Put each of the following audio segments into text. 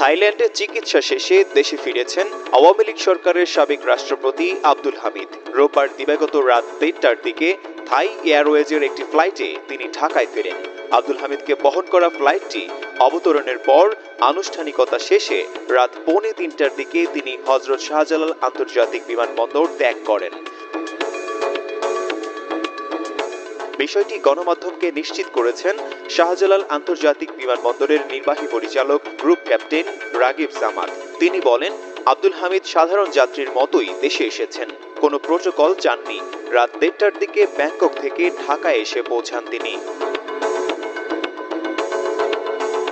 থাইল্যান্ডে চিকিৎসা শেষে দেশে ফিরেছেন আওয়ামী লীগ সরকারের সাবেক রাষ্ট্রপতি আব্দুল হামিদ। রোববার দিবাগত রাত দেড়টার দিকে থাই এয়ারওয়েজের একটি ফ্লাইটে তিনি ঢাকায় ফেরেন। আব্দুল হামিদকে বহন করা ফ্লাইটটি অবতরণের পর আনুষ্ঠানিকতা শেষে রাত পৌনে তিনটার দিকে তিনি হজরত শাহজালাল আন্তর্জাতিক বিমানবন্দর ত্যাগ করেন। বিষয়টি গণমাধ্যমকে নিশ্চিত করেছেন শাহজালাল আন্তর্জাতিক বিমানবন্দরের নির্বাহী পরিচালক গ্রুপ ক্যাপ্টেন রাগিব জামাত। তিনি বলেন, আব্দুল হামিদ সাধারণ যাত্রীর মতোই দেশে এসেছেন। কোনো প্রোটোকল চাননি। রাত দেড়টার দিকে ব্যাংকক থেকে ঢাকায় এসে পৌঁছান তিনি।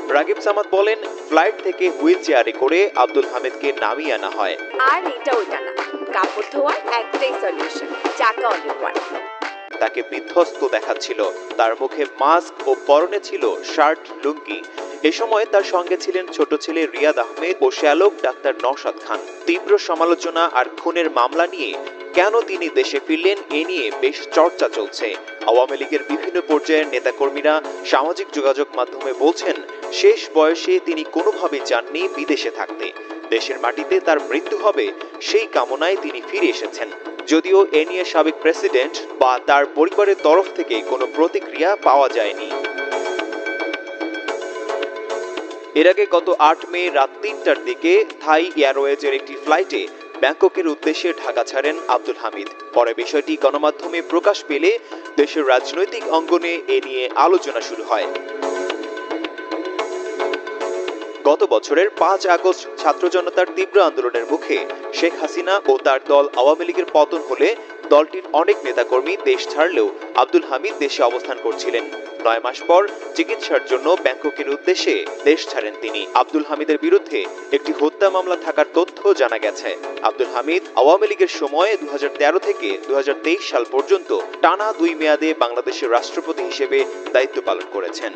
রাগিব জামাত বলেন, ফ্লাইট থেকে হুইল চেয়ারে করে আব্দুল হামিদকে নামিয়ে আনা হয়। আর এটা ওইটা না। কাপড় ধোয়ার একটাই সলিউশন চাকা অনেক তাকে বিধ্বস্ত দেখাচ্ছিল। তার মুখে মাস্ক ও পরনে ছিল শার্ট, লুঙ্গি। এ সময় তার সঙ্গে ছিলেন ছোট ছেলে রিয়াদ আহমেদ ও শ্যালক ডাক্তার নওশাদ খান। তীব্র সমালোচনা আর খুনের মামলা নিয়ে কেন তিনি দেশে ফিরলেন এ নিয়ে বেশ চর্চা চলছে। আওয়ামী লীগের বিভিন্ন পর্যায়ের নেতাকর্মীরা সামাজিক যোগাযোগ মাধ্যমে বলছেন, শেষ বয়সে তিনি কোনোভাবে চাননি বিদেশে থাকতে। দেশের মাটিতে তার মৃত্যু হবে, সেই কামনায় তিনি ফিরে এসেছেন। যদিও এ নিয়ে সাবেক প্রেসিডেন্ট বা তার পরিবারের তরফ থেকে কোনো প্রতিক্রিয়া পাওয়া যায়নি। এর আগে গত আট মে রাত তিনটার দিকে থাই এয়ারওয়েজের একটি ফ্লাইটে ব্যাংককের উদ্দেশ্যে ঢাকা ছাড়েন আব্দুল হামিদ। পরে বিষয়টি গণমাধ্যমে প্রকাশ পেলে দেশের রাজনৈতিক অঙ্গনে এ নিয়ে আলোচনা শুরু হয়। গত বছরের পাঁচ আগস্ট ছাত্র জনতার তীব্র আন্দোলনের মুখে শেখ হাসিনা ও তার দল আওয়ামী লীগের পতন হলে দলটির অনেক নেতাকর্মী দেশ ছাড়লেও আব্দুল হামিদ দেশে অবস্থান করছিলেন। নয় মাস পর চিকিৎসার জন্য ব্যাংককের উদ্দেশ্যে দেশ ছাড়েন তিনি। আব্দুল হামিদের বিরুদ্ধে একটি হত্যা মামলা থাকার তথ্য জানা গেছে। আব্দুল হামিদ আওয়ামী লীগের সময়ে দু হাজার তেরো থেকে দু হাজার তেইশ সাল পর্যন্ত টানা দুই মেয়াদে বাংলাদেশের রাষ্ট্রপতি হিসেবে দায়িত্ব পালন করেছেন।